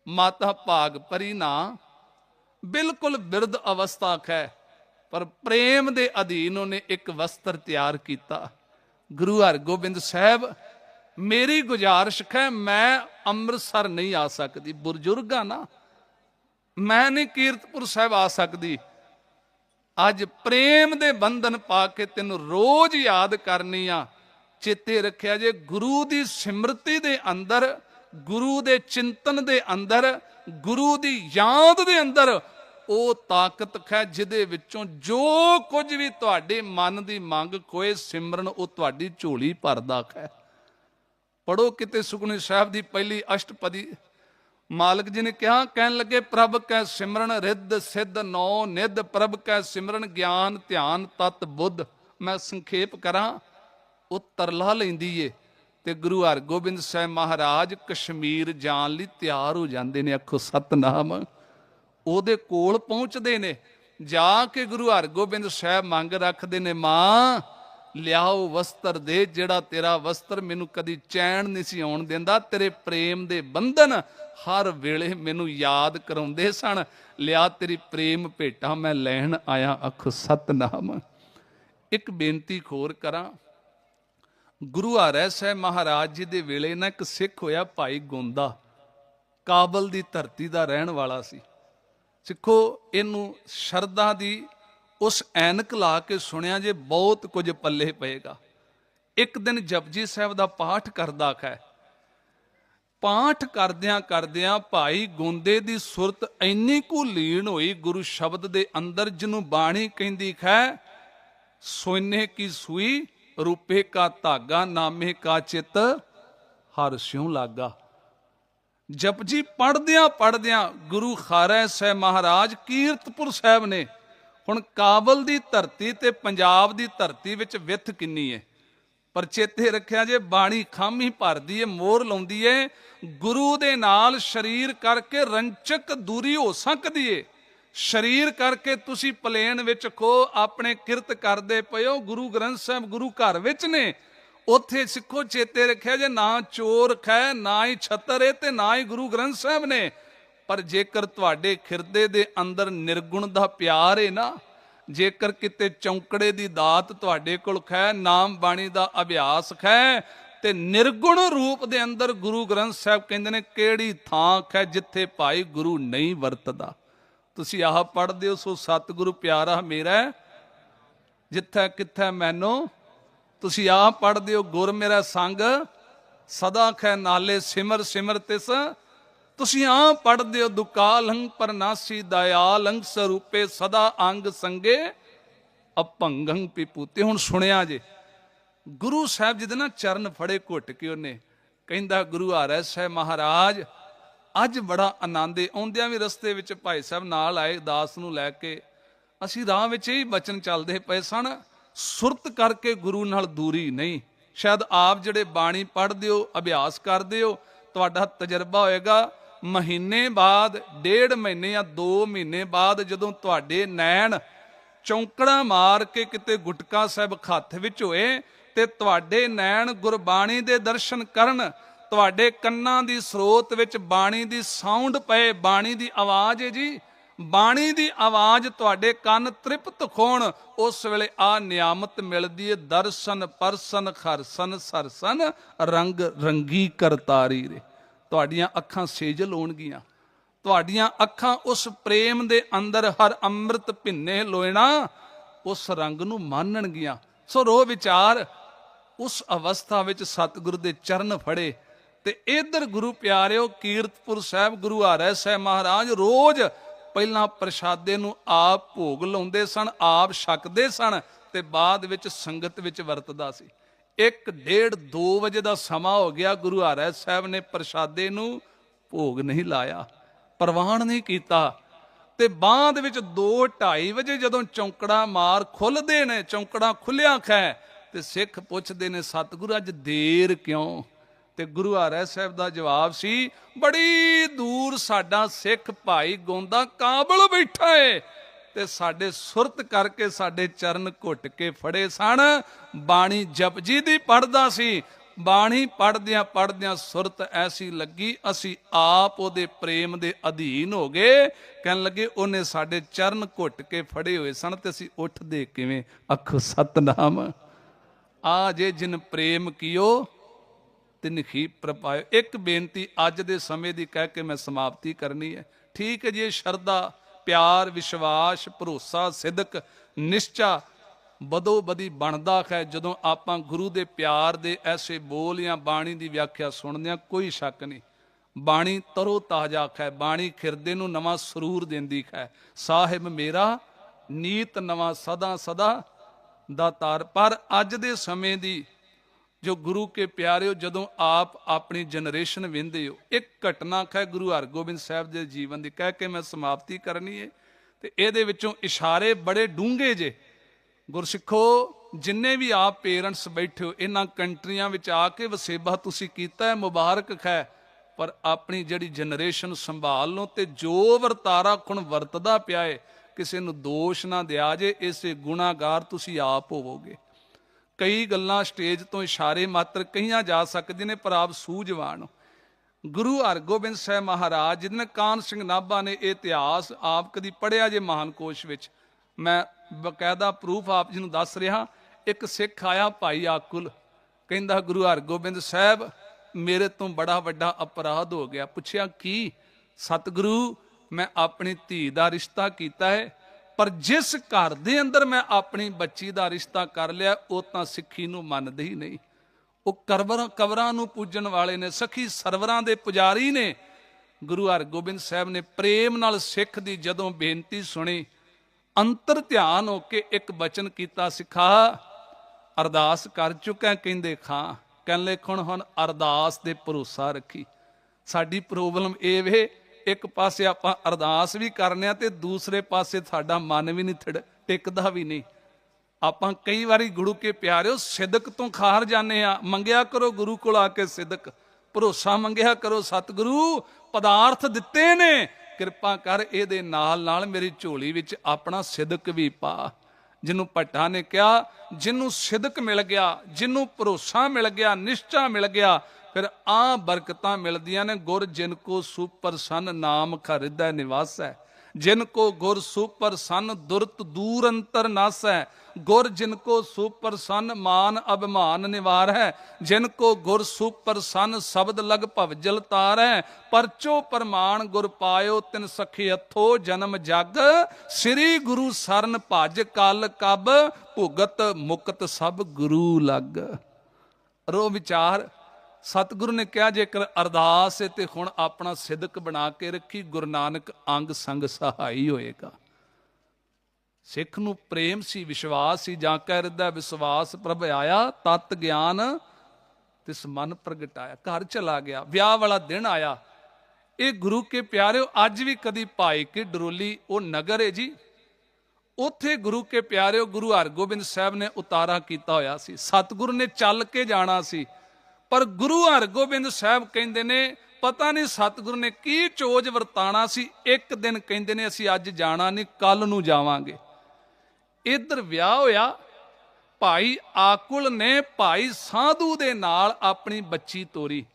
ਮਾਤਾ ਭਾਗ ਪਰੀ ਨਾ, ਬਿਲਕੁਲ ਬਿਰਧ ਅਵਸਥਾ ਖੈ, ਪਰ ਪ੍ਰੇਮ ਦੇ ਅਧੀਨ ਉਹਨੇ ਇੱਕ ਵਸਤਰ ਤਿਆਰ ਕੀਤਾ। ਗੁਰੂ ਹਰਗੋਬਿੰਦ ਸਾਹਿਬ, ਮੇਰੀ ਗੁਜ਼ਾਰਿਸ਼ ਹੈ ਮੈਂ ਅੰਮ੍ਰਿਤਸਰ ਨਹੀਂ ਆ ਸਕਦੀ। ਬਜ਼ੁਰਗ ਆ ਨਾ, ਮੈਂ ਨਹੀਂ ਕੀਰਤਪੁਰ ਸਾਹਿਬ ਆ ਸਕਦੀ। ਅੱਜ ਪ੍ਰੇਮ ਦੇ ਬੰਧਨ ਪਾ ਕੇ ਤੈਨੂੰ ਰੋਜ਼ ਯਾਦ ਕਰਨੀ ਆ। ਚੇਤੇ ਰੱਖਿਆ ਜੇ ਗੁਰੂ ਦੀ ਸਿਮਰਤੀ ਦੇ ਅੰਦਰ ਗੁਰੂ ਦੇ ਚਿੰਤਨ ਦੇ ਅੰਦਰ, ਗੁਰੂ ਦੀ ਯਾਦ ਦੇ ਅੰਦਰ ਉਹ ਤਾਕਤ ਹੈ ਜਿਹਦੇ ਵਿੱਚੋਂ ਜੋ ਕੁਝ ਵੀ ਤੁਹਾਡੇ ਮਨ ਦੀ ਮੰਗ ਕੋਏ ਸਿਮਰਨ ਉਹ ਤੁਹਾਡੀ ਝੋਲੀ ਭਰਦਾ ਹੈ ਪੜੋ ਕਿਤੇ ਸੁਖਨੀ ਸਾਹਿਬ ਦੀ ਪਹਿਲੀ ਅਸ਼ਟਪਦੀ। ਮਾਲਕ ਜੀ ਨੇ ਕਿਹਾ, ਕਹਿਣ ਲੱਗੇ, ਪ੍ਰਭ ਕੈ ਸਿਮਰਨ ਰਿੱਧ ਸਿੱਧ ਨੌ ਨਿੱਧ, ਪ੍ਰਭ ਕੈ ਸਿਮਰਨ ਗਿਆਨ ਧਿਆਨ ਤਤ ਬੁੱਧ। ਮੈਂ ਸੰਖੇਪ ਕਰਾਂ, ਉਹ ਤਰਲਾ ਲੈਂਦੀ ਏ। ਤੇ ਗੁਰੂ ਹਰਗੋਬਿੰਦ ਸਾਹਿਬ ਮਹਾਰਾਜ ਕਸ਼ਮੀਰ ਜਾਣ ਲਈ ਤਿਆਰ ਹੋ ਜਾਂਦੇ ਨੇ ਅੱਖੋ ਸਤਨਾਮ। ਉਹਦੇ ਕੋਲ ਪਹੁੰਚਦੇ ਨੇ, ਜਾ ਕੇ ਗੁਰੂ ਹਰਗੋਬਿੰਦ ਸਾਹਿਬ ਮੰਗ ਰੱਖਦੇ ਨੇ, ਮਾਂ, ਲਿਆਓ ਵਸਤਰ ਦੇ, ਜਿਹੜਾ ਤੇਰਾ ਵਸਤਰ ਮੈਨੂੰ ਕਦੀ ਚੈਨ ਨਹੀਂ ਸੀ ਆਉਣ ਦਿੰਦਾ, ਤੇਰੇ ਪ੍ਰੇਮ ਦੇ ਬੰਧਨ ਹਰ ਵੇਲੇ ਮੈਨੂੰ ਯਾਦ ਕਰਾਉਂਦੇ ਸਨ। ਲਿਆ ਤੇਰੀ ਪ੍ਰੇਮ ਭੇਟਾ ਮੈਂ ਲੈਣ ਆਇਆ ਅਖ ਸਤਨਾਮ। ਇੱਕ ਬੇਨਤੀ ਖੋਰ ਕਰਾਂ ਗੁਰੂ ਹਰਿ ਸਾਹਿਬ ਮਹਾਰਾਜ ਜੀ ਦੇ ਵੇਲੇ ਨਾ ਇੱਕ ਸਿੱਖ ਹੋਇਆ ਭਾਈ ਗੁੰਦਾ, ਕਾਬਲ ਦੀ ਧਰਤੀ ਦਾ ਰਹਿਣ ਵਾਲਾ ਸੀ। ਸਿੱਖੋ, ਇਹਨੂੰ ਸ਼ਰਧਾ ਦੀ ਉਸ ਐਨਕ ਲਾ ਕੇ ਸੁਣਿਆ ਜੇ ਬਹੁਤ ਕੁਝ ਪੱਲੇ ਪਏਗਾ। ਇੱਕ ਦਿਨ ਜਪਜੀ ਸਾਹਿਬ ਦਾ ਪਾਠ ਕਰਦਾ ਖੈ। ਪਾਠ ਕਰਦਿਆਂ ਕਰਦਿਆਂ ਭਾਈ ਗੁੰਦੇ ਦੀ ਸੁਰਤ ਇੰਨੀ ਕੁ ਲੀਨ ਹੋਈ, ਗੁਰੂ ਸ਼ਬਦ ਦੇ ਅੰਦਰ ਜਿਹਨੂੰ ਬਾਣੀ ਕਹਿੰਦੀ ਖੈ, ਸੋਨੇ ਕੀ ਸੂਈ ਰੂਪੇ ਕਾ ਧਾਗਾ, ਨਾਮੇ ਕਾ ਚਿਤ, ਹਰ ਸਿਉ ਲਾਗਾ। ਜਪਜੀ ਪੜਦਿਆਂ ਪੜਦਿਆਂ ਗੁਰੂ ਖਾਰਾ ਸਾਹਿਬ ਮਹਾਰਾਜ ਕੀਰਤਪੁਰ ਸਾਹਿਬ ਨੇ, ਹੁਣ ਕਾਬਲ ਦੀ ਧਰਤੀ ਤੇ ਪੰਜਾਬ ਦੀ ਧਰਤੀ ਵਿੱਚ ਵਿੱਥ ਕਿੰਨੀ ਹੈ ਪਰ ਚੇਤੇ ਰੱਖਿਆ ਜੇ ਬਾਣੀ ਖਾਮੀ ਭਰਦੀ ਏ, ਮੋਰ ਲਾਉਂਦੀ ਏ, ਗੁਰੂ ਦੇ ਨਾਲ ਸ਼ਰੀਰ ਕਰਕੇ ਰੰਚਕ ਦੂਰੀ ਹੋ ਸਕਦੀ ਏ? ਸ਼ਰੀਰ ਕਰਕੇ ਤੁਸੀਂ ਪਲੇਨ ਵਿੱਚ ਖੋ ਆਪਣੇ ਕਿਰਤ ਕਰਦੇ ਪਇਓ ਗੁਰੂ ਗ੍ਰੰਥ ਸਾਹਿਬ ਗੁਰੂ ਘਰ ਵਿੱਚ ਨੇ। ਉੱਥੇ ਸਿੱਖੋ ਚੇਤੇ ਰੱਖਿਆ ਜੇ ਨਾ ਚੋਰ ਖੈ, ਨਾ ਹੀ ਛਤਰ ਏ ਤੇ ਨਾ ਹੀ ਗੁਰੂ ਗ੍ਰੰਥ ਸਾਹਿਬ ਨੇ। ਪਰ ਜੇਕਰ ਤੁਹਾਡੇ ਖਿਰਦੇ ਦੇ ਅੰਦਰ ਨਿਰਗੁਣ ਦਾ ਪਿਆਰ ਏ ਨਾ, ਜੇਕਰ ਕਿਤੇ ਚੌਂਕੜੇ ਦੀ ਦਾਤ ਤੁਹਾਡੇ ਕੋਲ ਖੈ, ਨਾਮ ਬਾਣੀ ਦਾ ਅਭਿਆਸ ਖੈ, ਤੇ ਨਿਰਗੁਣ ਰੂਪ ਦੇ ਅੰਦਰ ਗੁਰੂ ਗ੍ਰੰਥ ਸਾਹਿਬ ਕਹਿੰਦੇ ਨੇ, ਕਿਹੜੀ ਥਾਂ ਹੈ ਜਿੱਥੇ ਭਾਈ ਗੁਰੂ ਨਹੀਂ ਵਰਤਦਾ? ਤੁਸੀਂ ਆਹ ਪੜ੍ਹਦੇ ਹੋ, ਸੋ ਸਤਿਗੁਰੂ ਪਿਆਰਾ ਮੇਰਾ ਜਿੱਥੇ ਕਿੱਥੇ ਮੈਨੂੰ, ਤੁਸੀਂ ਆਹ ਪੜ੍ਹਦੇ ਹੋ, ਗੁਰ ਮੇਰਾ ਸੰਗ, ਸਦਾ ਖੈ ਨਾਲੇ ਸਿਮਰ ਸਿਮਰ ਤਿਸ। ਤੁਸੀਂ ਆਹ ਪੜ੍ਹਦੇ ਹੋ ਦੁਕਾਲੰ ਪਰਨਾਸੀ ਦਇਆਲੰ ਸਰੂਪੇ, ਸਦਾ ਅੰਗ ਸੰਗੇ ਅਪੰਗੰ ਪਿਪੂਤੇ। ਹੁਣ ਸੁਣਿਆ ਜੇ, ਗੁਰੂ ਸਾਹਿਬ ਜੀ ਦੇ ਨਾ ਚਰਨ ਫੜੇ ਘੁੱਟ ਕੇ ਉਹਨੇ, ਕਹਿੰਦਾ ਗੁਰੂ ਹਰਿ ਸਾਹਿਬ ਮਹਾਰਾਜ ਅੱਜ ਬੜਾ ਆਨੰਦ ਏ। ਆਉਂਦਿਆਂ ਵੀ ਰਸਤੇ ਵਿੱਚ ਭਾਈ ਸਾਹਿਬ ਨਾਲ ਆਏ, ਦਾਸ ਨੂੰ ਲੈ ਕੇ। ਅਸੀਂ ਰਾਹ ਵਿੱਚ ਹੀ ਬਚਨ ਚੱਲਦੇ ਪਏ ਸਨ, ਸੁਰਤ ਕਰਕੇ ਗੁਰੂ ਨਾਲ ਦੂਰੀ ਨਹੀਂ। ਸ਼ਾਇਦ ਆਪ ਜਿਹੜੇ ਬਾਣੀ ਪੜ੍ਹਦੇ ਹੋ, ਅਭਿਆਸ ਕਰਦੇ ਹੋ, ਤੁਹਾਡਾ ਤਜਰਬਾ ਹੋਏਗਾ, ਮਹੀਨੇ ਬਾਅਦ, ਡੇਢ ਮਹੀਨੇ ਜਾਂ 2 ਮਹੀਨੇ ਬਾਅਦ ਜਦੋਂ ਤੁਹਾਡੇ ਨੈਣ ਚੌਂਕੜਾ ਮਾਰ ਕੇ ਕਿਤੇ ਗੁਟਕਾ ਸਾਹਿਬ ਹੱਥ ਵਿੱਚ ਹੋਏ ਤੇ ਤੁਹਾਡੇ ਨੈਣ ਗੁਰਬਾਣੀ ਦੇ ਦਰਸ਼ਨ ਕਰਨ ਤੁਹਾਡੇ ਕੰਨਾਂ ਦੀ ਸਰੋਤ ਵਿੱਚ ਬਾਣੀ ਦੀ ਸਾਊਂਡ ਪਏ, ਬਾਣੀ ਦੀ ਆਵਾਜ਼ ਹੈ ਜੀ। ਬਾਣੀ ਦੀ ਆਵਾਜ਼ ਤੁਹਾਡੇ ਕੰਨ ਤ੍ਰਿਪਤ ਹੋਣ ਉਸ ਵੇਲੇ ਆ ਨਿਆਮਤ ਮਿਲਦੀ ਹੈ। ਦਰਸ਼ਨ, ਪਰਸਨ, ਖਰਸਨ, ਸਰਸਨ, ਰੰਗ ਰੰਗੀ ਕਰਤਾਰੀ ਰੇ। ਤੁਹਾਡੀਆਂ ਅੱਖਾਂ ਸੇਜਲ ਹੋਣਗੀਆਂ। ਤੁਹਾਡੀਆਂ ਅੱਖਾਂ ਉਸ ਪ੍ਰੇਮ ਦੇ ਅੰਦਰ ਹਰ ਅੰਮ੍ਰਿਤ ਭਿੰਨੇ ਲੋਇਣਾ, ਉਸ ਰੰਗ ਨੂੰ ਮਾਨਣਗੀਆਂ। ਸੋ ਰੋ ਵਿਚਾਰ, ਉਸ ਅਵਸਥਾ ਵਿੱਚ ਸਤਿਗੁਰੂ ਦੇ ਚਰਨ ਫੜੇ। ਤੇ ਇਧਰ ਗੁਰੂ ਪਿਆਰਿਓ ਕੀਰਤਪੁਰ ਸਾਹਿਬ ਗੁਰੂ ਹਰਿ ਸਾਹਿਬ ਮਹਾਰਾਜ ਰੋਜ਼ ਪਹਿਲਾਂ ਪ੍ਰਸ਼ਾਦੇ ਨੂੰ ਆਪ ਭੋਗ ਲਾਉਂਦੇ ਸਨ, ਆਪ ਛਕਦੇ ਸਨ ਤੇ ਬਾਅਦ ਵਿੱਚ ਸੰਗਤ ਵਿੱਚ ਵਰਤਦਾ ਸੀ। 1 1.5 2 ਵਜੇ ਦਾ ਸਮਾਂ ਹੋ ਗਿਆ, ਗੁਰੂ ਹਰਿ ਸਾਹਿਬ ਨੇ ਪ੍ਰਸ਼ਾਦੇ ਨੂੰ ਭੋਗ ਨਹੀਂ ਲਾਇਆ, ਪ੍ਰਵਾਨ ਨਹੀਂ ਕੀਤਾ ਤੇ ਬਾਅਦ ਵਿੱਚ 2 2:30 ਵਜੇ ਜਦੋਂ ਚੌਂਕੜਾ ਮਾਰ ਖੁੱਲਦੇ ਨੇ, ਚੌਂਕੜਾ ਖੁੱਲਿਆ ਖੈ ਤੇ ਸਿੱਖ ਪੁੱਛਦੇ ਨੇ, ਸਤਿਗੁਰੂ, ਅੱਜ ਦੇਰ ਕਿਉਂ? ਤੇ ਗੁਰੂ ਹਰਿ ਸਾਹਿਬ ਦਾ ਜਵਾਬ ਸੀ, ਬੜੀ ਦੂਰ ਸਾਡਾ ਸਿੱਖ ਭਾਈ ਗੋਂਦਾ ਕਾਬਲ ਬੈਠਾ ਏ ਤੇ ਸਾਡੇ ਸੁਰਤ ਕਰਕੇ ਸਾਡੇ ਚਰਨ ਘੁੱਟ ਕੇ ਫੜੇ ਸਨ। ਬਾਣੀ ਜਪਜੀ ਦੀ ਪੜਦਾ ਸੀ। ਬਾਣੀ ਪੜਦਿਆਂ ਪੜਦਿਆਂ ਸੁਰਤ ਐਸੀ ਲੱਗੀ, ਅਸੀਂ ਆਪ ਉਹਦੇ ਪ੍ਰੇਮ ਦੇ ਅਧੀਨ ਹੋ ਗਏ। ਕਹਿਣ ਲੱਗੇ, ਉਹਨੇ ਸਾਡੇ ਚਰਨ ਘੁੱਟ ਕੇ ਫੜੇ ਹੋਏ ਸਨ ਤੇ ਅਸੀਂ ਉੱਠਦੇ ਕਿਵੇਂ? ਅੱਖ ਸਤਨਾਮ। ਆ ਜੇ ਜਿਨ ਪ੍ਰੇਮ ਕੀਓ ਤਿਨਖੀ ਪ੍ਰਪਾਇਓ ਇੱਕ ਬੇਨਤੀ ਅੱਜ ਦੇ ਸਮੇਂ ਦੀ ਕਹਿ ਕੇ ਮੈਂ ਸਮਾਪਤੀ ਕਰਨੀ ਹੈ। ਠੀਕ ਹੈ ਜੀ ਸ਼ਰਧਾ, ਪਿਆਰ, ਵਿਸ਼ਵਾਸ, ਭਰੋਸਾ, ਸਿਦਕ, ਨਿਸ਼ਚਾ ਬਦੋ ਬਦੀ ਬਣਦਾ ਹੈ। ਜਦੋਂ ਆਪਾਂ ਗੁਰੂ ਦੇ ਪਿਆਰ ਦੇ ਐਸੇ ਬੋਲ ਜਾਂ ਬਾਣੀ ਦੀ ਵਿਆਖਿਆ ਸੁਣਦੇ ਹਾਂ, ਕੋਈ ਸ਼ੱਕ ਨਹੀਂ। ਬਾਣੀ ਤਰੋ ਤਾਜ਼ਾ ਹੈ, ਬਾਣੀ ਖਿਰਦੇ ਨੂੰ ਨਵਾਂ ਸਰੂਰ ਦਿੰਦੀ ਹੈ। ਸਾਹਿਬ ਮੇਰਾ, ਨੀਤ ਨਵਾਂ ਸਦਾ ਸਦਾ ਦਾ ਤਾਰ। ਪਰ ਅੱਜ ਦੇ ਸਮੇਂ ਦੀ ਜੋ ਗੁਰੂ ਕੇ ਪਿਆਰਿਓ, ਜਦੋਂ ਆਪ ਆਪਣੀ ਜਨਰੇਸ਼ਨ ਵਿੰਦੇ ਹੋ, ਇੱਕ ਘਟਨਾ ਹੈ ਗੁਰੂ ਹਰਗੋਬਿੰਦ ਸਾਹਿਬ ਦੇ ਜੀਵਨ ਦੀ, ਕਹਿ ਕੇ ਮੈਂ ਸਮਾਪਤੀ ਕਰਨੀ ਹੈ ਤੇ ਇਹਦੇ ਵਿੱਚੋਂ ਇਸ਼ਾਰੇ ਬੜੇ ਡੂੰਘੇ ਜੇ। ਗੁਰਸਿੱਖੋ, ਜਿੰਨੇ ਵੀ ਆਪ ਪੇਰੈਂਟਸ ਬੈਠੇ ਹੋ, ਇਹਨਾਂ ਕੰਟਰੀਆਂ ਵਿੱਚ ਆ ਕੇ ਵਸੇਬਾ ਤੁਸੀਂ ਕੀਤਾ ਹੈ, ਮੁਬਾਰਕ ਹੈ ਪਰ ਆਪਣੀ ਜਿਹੜੀ ਜਨਰੇਸ਼ਨ ਸੰਭਾਲ ਲਓ ਤੇ ਜੋ ਵਰਤਾਰਾ ਖੁਣ ਵਰਤਦਾ ਪਿਆ ਏ, ਕਿਸੇ ਨੂੰ ਦੋਸ਼ ਨਾ ਦਿਆ ਜੇ, ਇਸੇ ਗੁਨਾਹਗਾਰ ਤੁਸੀਂ ਆਪ ਹੋਵੋਗੇ। ਕਈ ਗੱਲਾਂ ਸਟੇਜ ਤੋਂ ਇਸ਼ਾਰੇ ਮਾਤਰ ਕਹੀਆਂ ਜਾ ਸਕਦੀਆਂ ਨੇ, ਪਰ ਆਪ ਸੂਝਵਾਨ ਗੁਰੂ ਹਰਗੋਬਿੰਦ ਸਾਹਿਬ ਮਹਾਰਾਜ ਜਿਹਨੇ ਕਾਨ ਸਿੰਘ ਨਾਭਾ ਨੇ ਇਹ ਇਤਿਹਾਸ ਆਪ ਕਦੀ ਪੜਿਆ ਜੇ ਮਹਾਨ ਕੋਸ਼ ਵਿੱਚ, ਮੈਂ ਬਕਾਇਦਾ ਪ੍ਰੂਫ ਆਪ ਜੀ ਨੂੰ ਦੱਸ ਰਿਹਾ, ਇੱਕ ਸਿੱਖ ਆਇਆ ਭਾਈ ਆਕੁਲ, ਕਹਿੰਦਾ, ਗੁਰੂ ਹਰਗੋਬਿੰਦ ਸਾਹਿਬ, ਮੇਰੇ ਤੋਂ ਬੜਾ ਵੱਡਾ ਅਪਰਾਧ ਹੋ ਗਿਆ। ਪੁੱਛਿਆ, ਕੀ? ਸਤਿਗੁਰੂ, ਮੈਂ ਆਪਣੀ ਧੀ ਦਾ ਰਿਸ਼ਤਾ ਕੀਤਾ ਹੈ ਪਰ ਜਿਸ ਘਰ ਦੇ ਅੰਦਰ ਮੈਂ ਆਪਣੀ ਬੱਚੀ ਦਾ ਰਿਸ਼ਤਾ ਕਰ ਲਿਆ, ਉਹ ਤਾਂ ਸਿੱਖੀ ਨੂੰ ਮੰਨਦੇ ਹੀ ਨਹੀਂ। ਉਹ ਕਰਵਰ ਕਬਰਾਂ ਨੂੰ ਪੂਜਣ ਵਾਲੇ ਨੇ, ਸਖੀ ਸਰਵਰਾਂ ਦੇ ਪੁਜਾਰੀ ਨੇ। ਗੁਰੂ ਹਰਗੋਬਿੰਦ ਸਾਹਿਬ ਨੇ ਪ੍ਰੇਮ ਨਾਲ ਸਿੱਖ ਦੀ ਜਦੋਂ ਬੇਨਤੀ ਸੁਣੀ, ਅੰਤਰ ਧਿਆਨ ਹੋ ਕੇ ਇੱਕ ਬਚਨ ਕੀਤਾ, ਸਿਖਾ, ਅਰਦਾਸ ਕਰ ਚੁੱਕਾ, ਕਹਿੰਦੇ ਖਾਂ, ਕਹਿੰਦੇ ਲੈ ਹੁਣ ਅਰਦਾਸ ਦੇ ਭਰੋਸਾ ਰੱਖੀ। ਸਾਡੀ ਪ੍ਰੋਬਲਮ ਇਹ ਵੇ ਇੱਕ ਪਾਸੇ ਆਪਾਂ ਅਰਦਾਸ ਵੀ ਕਰਨੇ ਆ ਤੇ ਦੂਸਰੇ ਪਾਸੇ ਸਾਡਾ ਮਨ ਵੀ ਨਹੀਂ ਥੜ ਟਿਕਦਾ ਵੀ ਨਹੀਂ। ਆਪਾਂ ਕਈ ਵਾਰੀ ਗੁਰੂ ਕੇ ਪਿਆਰਿਓ, ਸਿਦਕ ਤੋਂ ਖਾਰ ਜਾਂਦੇ ਆ। ਮੰਗਿਆ ਕਰੋ ਗੁਰੂ ਕੋਲ ਆ ਕੇ ਸਿਦਕ। ਭਰੋਸਾ ਮੰਗਿਆ ਕਰੋ ਸਤਿਗੁਰੂ, ਪਦਾਰਥ ਦਿੱਤੇ ਨੇ। ਕਿਰਪਾ ਕਰ ਇਹਦੇ ਨਾਲ ਨਾਲ ਮੇਰੀ ਝੋਲੀ ਵਿੱਚ ਆਪਣਾ ਸਿਦਕ ਵੀ ਪਾ। ਜਿਹਨੂੰ ਭੱਟਾ ਨੇ ਕਿਹਾ, ਜਿਹਨੂੰ ਸਿਦਕ ਮਿਲ ਗਿਆ, ਜਿਹਨੂੰ ਭਰੋਸਾ ਮਿਲ ਗਿਆ, ਨਿਸ਼ਚਾ ਮਿਲ ਗਿਆ ਫਿਰ ਆ ਬਰਕਤਾਂ ਮਿਲਦੀਆਂ ਨੇ, ਗੁਰ ਜਿਨ ਕੋ ਸੁਪਰਸਨ ਨਾਮ ਖਰਿਦੈ ਨਿਵਾਸੈ। ਜਿਨ ਕੋ ਗੁਰ ਸੁਪਰਸੰਨ ਦੁਰਤ ਦੂਰ ਅੰਤਰ ਨਾਸੈ, ਗੁਰ ਜਿਨ ਕੋ ਸੁਪਰਸੰਨ ਮਾਨ ਅਭਿਮਾਨ ਨਿਵਾਰੈ। ਜਿਨ ਕੋ ਗੁਰ ਸੁਪਰਸੰਨ ਸ਼ਬਦ ਲਗ ਭਵਜਲ ਤਾਰੈ, ਪਰਚੋ ਪਰਮਾਨ ਗੁਰ ਪਾਇਓ ਤਿਨ ਸਖੀ ਅਥੋ ਜਨਮ ਜਗ। ਸ੍ਰੀ ਗੁਰੂ ਸਰਨ ਭਜ ਕਲ ਕਬ, ਭੁਗਤ ਮੁਕਤ ਸਭ ਗੁਰੂ ਲਗ। ਰੋ ਵਿਚਾਰ ਸਤਿਗੁਰੂ ਨੇ ਕਿਹਾ, ਜੇਕਰ ਅਰਦਾਸ ਹੈ ਤੇ ਹੁਣ ਆਪਣਾ ਸਿਦਕ ਬਣਾ ਕੇ ਰੱਖੀ, ਗੁਰੂ ਨਾਨਕ ਅੰਗ ਸੰਗ ਸਹਾਈ ਹੋਏਗਾ। ਸਿੱਖ ਨੂੰ ਪ੍ਰੇਮ ਸੀ, ਵਿਸ਼ਵਾਸ ਸੀ, ਜਾਂ ਕਹਿ ਰਿਦਾ ਵਿਸ਼ਵਾਸ ਪ੍ਰਭ ਆਇਆ, ਤਤ ਗਿਆਨ ਤਿਸ ਮਨ ਪ੍ਰਗਟਾਇਆ ਘਰ ਚਲਾ ਗਿਆ, ਵਿਆਹ ਵਾਲਾ ਦਿਨ ਆਇਆ। ਇਹ ਗੁਰੂ ਕੇ ਪਿਆਰਿਓ, ਅੱਜ ਵੀ ਕਦੀ ਭਾਈ ਕੇ ਡਰੋਲੀ, ਉਹ ਨਗਰ ਹੈ ਜੀ। ਉੱਥੇ ਗੁਰੂ ਕੇ ਪਿਆਰਿਓ, ਗੁਰੂ ਹਰਗੋਬਿੰਦ ਸਾਹਿਬ ਨੇ ਉਤਾਰਾ ਕੀਤਾ ਹੋਇਆ ਸੀ। ਸਤਿਗੁਰੂ ਨੇ ਚੱਲ ਕੇ ਜਾਣਾ ਸੀ। ਪਰ ਗੁਰੂ ਹਰਗੋਬਿੰਦ ਸਾਹਿਬ ਕਹਿੰਦੇ ਨੇ, ਪਤਾ ਨਹੀਂ ਸਤਿਗੁਰੂ ਨੇ ਕੀ ਚੋਜ ਵਰਤਾਣਾ ਸੀ। ਇੱਕ ਦਿਨ ਕਹਿੰਦੇ ਨੇ, ਅਸੀਂ ਅੱਜ ਜਾਣਾ ਨਹੀਂ, ਕੱਲ ਨੂੰ ਜਾਵਾਂਗੇ। ਇੱਧਰ ਵਿਆਹ ਹੋਇਆ, ਭਾਈ ਆਕੁਲ ਨੇ ਭਾਈ ਸਾਧੂ ਦੇ ਨਾਲ ਆਪਣੀ ਬੱਚੀ ਤੋਰੀ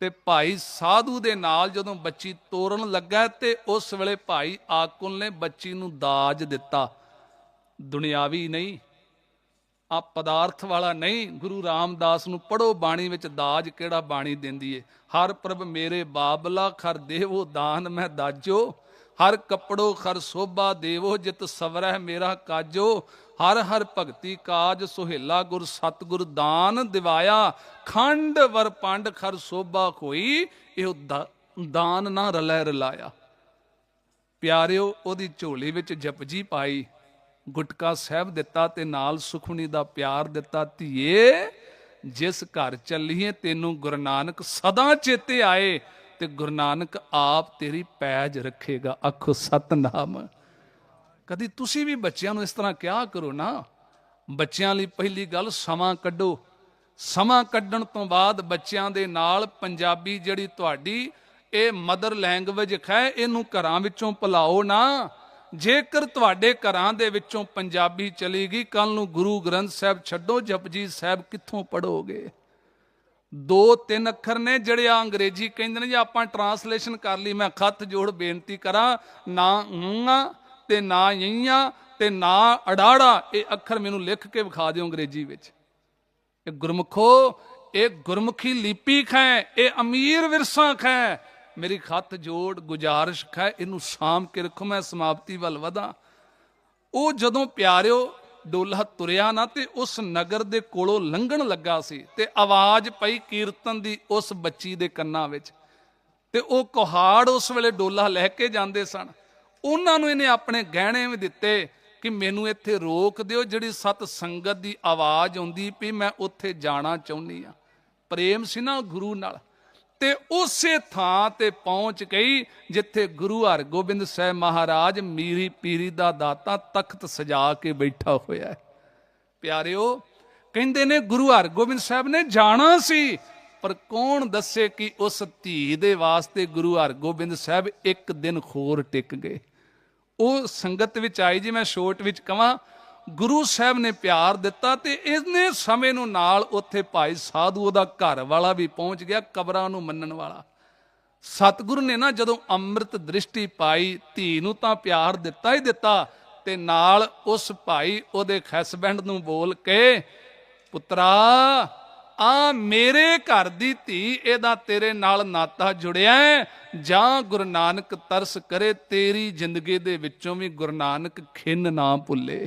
ਤੇ ਭਾਈ ਸਾਧੂ ਦੇ ਨਾਲ ਜਦੋਂ ਬੱਚੀ ਤੋਰਨ ਲੱਗਾ ਤੇ ਉਸ ਵੇਲੇ ਭਾਈ ਆਕੁਲ ਨੇ ਬੱਚੀ ਨੂੰ ਦਾਜ ਦਿੱਤਾ। ਦੁਨਿਆਵੀ ਨਹੀਂ ਆ ਪਦਾਰਥ ਵਾਲਾ ਨਹੀਂ, ਗੁਰੂ ਰਾਮਦਾਸ ਨੂੰ ਪੜੋ ਬਾਣੀ ਵਿੱਚ ਦਾਜ ਕਿਹੜਾ ਬਾਣੀ ਦਿੰਦੀ ਏ? ਹਰ ਪ੍ਰਭ ਮੇਰੇ ਬਾਬਲਾ ਖਰ ਦੇਵੋ, ਦਾਨ ਮੈਂ ਦਾਜੋ। ਹਰ ਕੱਪੜੋ ਖਰ ਸੋਭਾ ਦੇਵੋ, ਜਿਤ ਸਵਰਹਿ ਮੇਰਾ ਕਾਜੋ। ਹਰ ਹਰ ਭਗਤੀ ਕਾਜ ਸੁਹੇਲਾ, ਗੁਰ ਸਤਗੁਰ ਦਾਨ ਦਿਵਾਇਆ। ਖੰਡ ਵਰ ਪੰਡ ਖਰ ਸੋਭਾ ਕੋਈ ਇਹ ਦਾਨ ਨਾ ਰਲੈ ਰਲਾਇਆ। ਪਿਆਰਿਓ, ਉਹਦੀ ਝੋਲੀ ਵਿੱਚ ਜਪਜੀ ਪਾਈ। ਗੁਟਕਾ ਸਾਹਿਬ ਦਿੱਤਾ ਤੇ ਨਾਲ ਸੁਖਮਣੀ ਦਾ ਪਿਆਰ ਦਿੱਤਾ, ਧੀਏ, ਜਿਸ ਘਰ ਚੱਲੀਏ ਤੈਨੂੰ ਗੁਰੂ ਨਾਨਕ ਸਦਾ ਚੇਤੇ ਆਏ ਤੇ ਗੁਰੂ ਨਾਨਕ ਆਪ ਤੇਰੀ ਪੈਜ ਰੱਖੇਗਾ ਆਖੋ ਸਤਨਾਮ। ਕਦੀ ਤੁਸੀਂ ਵੀ ਬੱਚਿਆਂ ਨੂੰ ਇਸ ਤਰ੍ਹਾਂ ਕਿਹਾ ਕਰੋ ਨਾ, ਬੱਚਿਆਂ ਲਈ ਪਹਿਲੀ ਗੱਲ ਸਮਾਂ ਕੱਢੋ। ਸਮਾਂ ਕੱਢਣ ਤੋਂ ਬਾਅਦ ਬੱਚਿਆਂ ਦੇ ਨਾਲ ਪੰਜਾਬੀ ਜਿਹੜੀ ਤੁਹਾਡੀ ਇਹ ਮਦਰ ਲੈਂਗੁਏਜ ਹੈ, ਇਹਨੂੰ ਘਰਾਂ ਵਿੱਚੋਂ ਭੁਲਾਓ ਨਾ। ਜੇਕਰ ਤੁਹਾਡੇ ਘਰਾਂ ਦੇ ਵਿੱਚੋਂ ਪੰਜਾਬੀ ਚਲੀ ਗਈ ਕੱਲ ਨੂੰ ਗੁਰੂ ਗ੍ਰੰਥ ਸਾਹਿਬ ਛੱਡੋ, ਜਪਜੀ ਸਾਹਿਬ ਕਿੱਥੋਂ ਪੜੋਗੇ ਦੋ ਤਿੰਨ ਅੱਖਰ ਨੇ ਜਿਹੜੇ ਆ ਅੰਗਰੇਜ਼ੀ ਕਹਿੰਦੇ ਨੇ, ਜੇ ਆਪਾਂ ਟਰਾਂਸਲੇਸ਼ਨ ਕਰ ਲਈ, ਮੈਂ ਖੱਤ ਜੋੜ ਬੇਨਤੀ ਕਰਾਂ, ਨਾ ਊਂ ਤੇ ਨਾ ਯਈਆਂ ਤੇ ਨਾ ਅੜਾੜਾ ਇਹ ਅੱਖਰ ਮੈਨੂੰ ਲਿਖ ਕੇ ਵਿਖਾ ਦਿਓ ਅੰਗਰੇਜ਼ੀ ਵਿੱਚ। ਇਹ ਗੁਰਮੁਖੋ, ਇਹ ਗੁਰਮੁਖੀ ਲਿਪੀ ਖੈ, ਇਹ ਅਮੀਰ ਵਿਰਸਾ ਖੈ ਮੇਰੀ ਖੱਤ ਜੋੜ, ਗੁਜਾਰਿਸ਼ ਹੈ ਇਹਨੂੰ ਸਾਂਭ ਕੇ ਰੱਖੋ, ਮੈਂ ਸਮਾਪਤੀ ਵੱਲ ਵਧਾਂ। ਉਹ ਜਦੋਂ ਪਿਆਰਿਓ ਡੋਲਾ ਤੁਰਿਆ ਨਾ, ਤੇ ਉਸ ਨਗਰ ਦੇ ਕੋਲੋਂ ਲੰਘਣ ਲੱਗਾ ਸੀ, ਤੇ ਆਵਾਜ਼ ਪਈ ਕੀਰਤਨ ਦੀ ਉਸ ਬੱਚੀ ਦੇ ਕੰਨਾਂ ਵਿੱਚ। ਤੇ ਉਹ ਕੁਹਾੜ ਉਸ ਵੇਲੇ ਡੋਲਾ ਲੈ ਕੇ ਜਾਂਦੇ ਸਨ। ਉਹਨਾਂ ਨੂੰ ਇਹਨੇ ਆਪਣੇ ਗਹਿਣੇ ਵੀ ਦਿੱਤੇ ਕਿ ਮੈਨੂੰ ਇੱਥੇ ਰੋਕ ਦਿਓ, ਜਿਹੜੀ ਸਤ ਸੰਗਤ ਦੀ ਆਵਾਜ਼ ਆਉਂਦੀ ਵੀ ਮੈਂ ਉੱਥੇ ਜਾਣਾ ਚਾਹੁੰਦੀ ਆ ਪ੍ਰੇਮ ਸੀ ਨਾ ਗੁਰੂ ਨਾਲ। ਤੇ ਉਸੇ ਥਾਂ ਤੇ ਪਹੁੰਚ ਗਈ ਜਿੱਥੇ ਗੁਰੂ ਹਰਗੋਬਿੰਦ ਸਾਹਿਬ ਮਹਾਰਾਜ ਮੀਰੀ ਪੀਰੀ ਦਾ ਦਾਤਾ ਤਖਤ ਸਜਾ ਕੇ ਬੈਠਾ ਹੋਇਆ ਹੈ। ਪਿਆਰਿਓ, ਕਹਿੰਦੇ ਨੇ ਗੁਰੂ ਹਰਗੋਬਿੰਦ ਸਾਹਿਬ ਨੇ ਜਾਣਾ ਸੀ, ਪਰ ਕੌਣ ਦੱਸੇ ਕਿ ਉਸ ਧੀ ਦੇ ਵਾਸਤੇ ਗੁਰੂ ਹਰਗੋਬਿੰਦ ਸਾਹਿਬ ਇੱਕ ਦਿਨ ਹੋਰ ਟਿਕ ਗਏ। ਉਹ ਸੰਗਤ ਵਿੱਚ ਆਈ, ਜੀ ਮੈਂ ਸ਼ੋਰਟ ਵਿੱਚ ਕਵਾਂ ਗੁਰੂ ਸਾਹਿਬ ਨੇ ਪਿਆਰ ਦਿੱਤਾ ਤੇ ਇਸਨੇ ਸਮੇਂ ਨੂੰ ਨਾਲ ਉੱਥੇ ਭਾਈ ਸਾਧੂ ਉਹਦਾ ਘਰ ਵਾਲਾ ਵੀ ਪਹੁੰਚ ਗਿਆ ਕਬਰਾਂ ਨੂੰ ਮੰਨਣ ਵਾਲਾ। ਸਤਿਗੁਰੂ ਨੇ ਨਾ ਜਦੋਂ ਅੰਮ੍ਰਿਤ ਦ੍ਰਿਸ਼ਟੀ ਪਾਈ, ਧੀ ਨੂੰ ਤਾਂ ਪਿਆਰ ਦਿੱਤਾ ਹੀ ਦਿੱਤਾ ਤੇ ਨਾਲ ਉਸ ਭਾਈ ਉਹਦੇ ਖੈਸਬੈਂਡ ਨੂੰ ਬੋਲ ਕੇ, ਪੁੱਤਰਾ ਆ ਮੇਰੇ ਘਰ ਦੀ ਧੀ ਇਹਦਾ ਤੇਰੇ ਨਾਲ ਨਾਤਾ ਜੁੜਿਆ ਜਾਂ ਗੁਰੂ ਨਾਨਕ ਤਰਸ ਕਰੇ ਤੇਰੀ ਜ਼ਿੰਦਗੀ ਦੇ ਵਿੱਚੋਂ ਵੀ ਗੁਰੂ ਨਾਨਕ ਖਿੰਨ ਨਾ ਭੁੱਲੇ।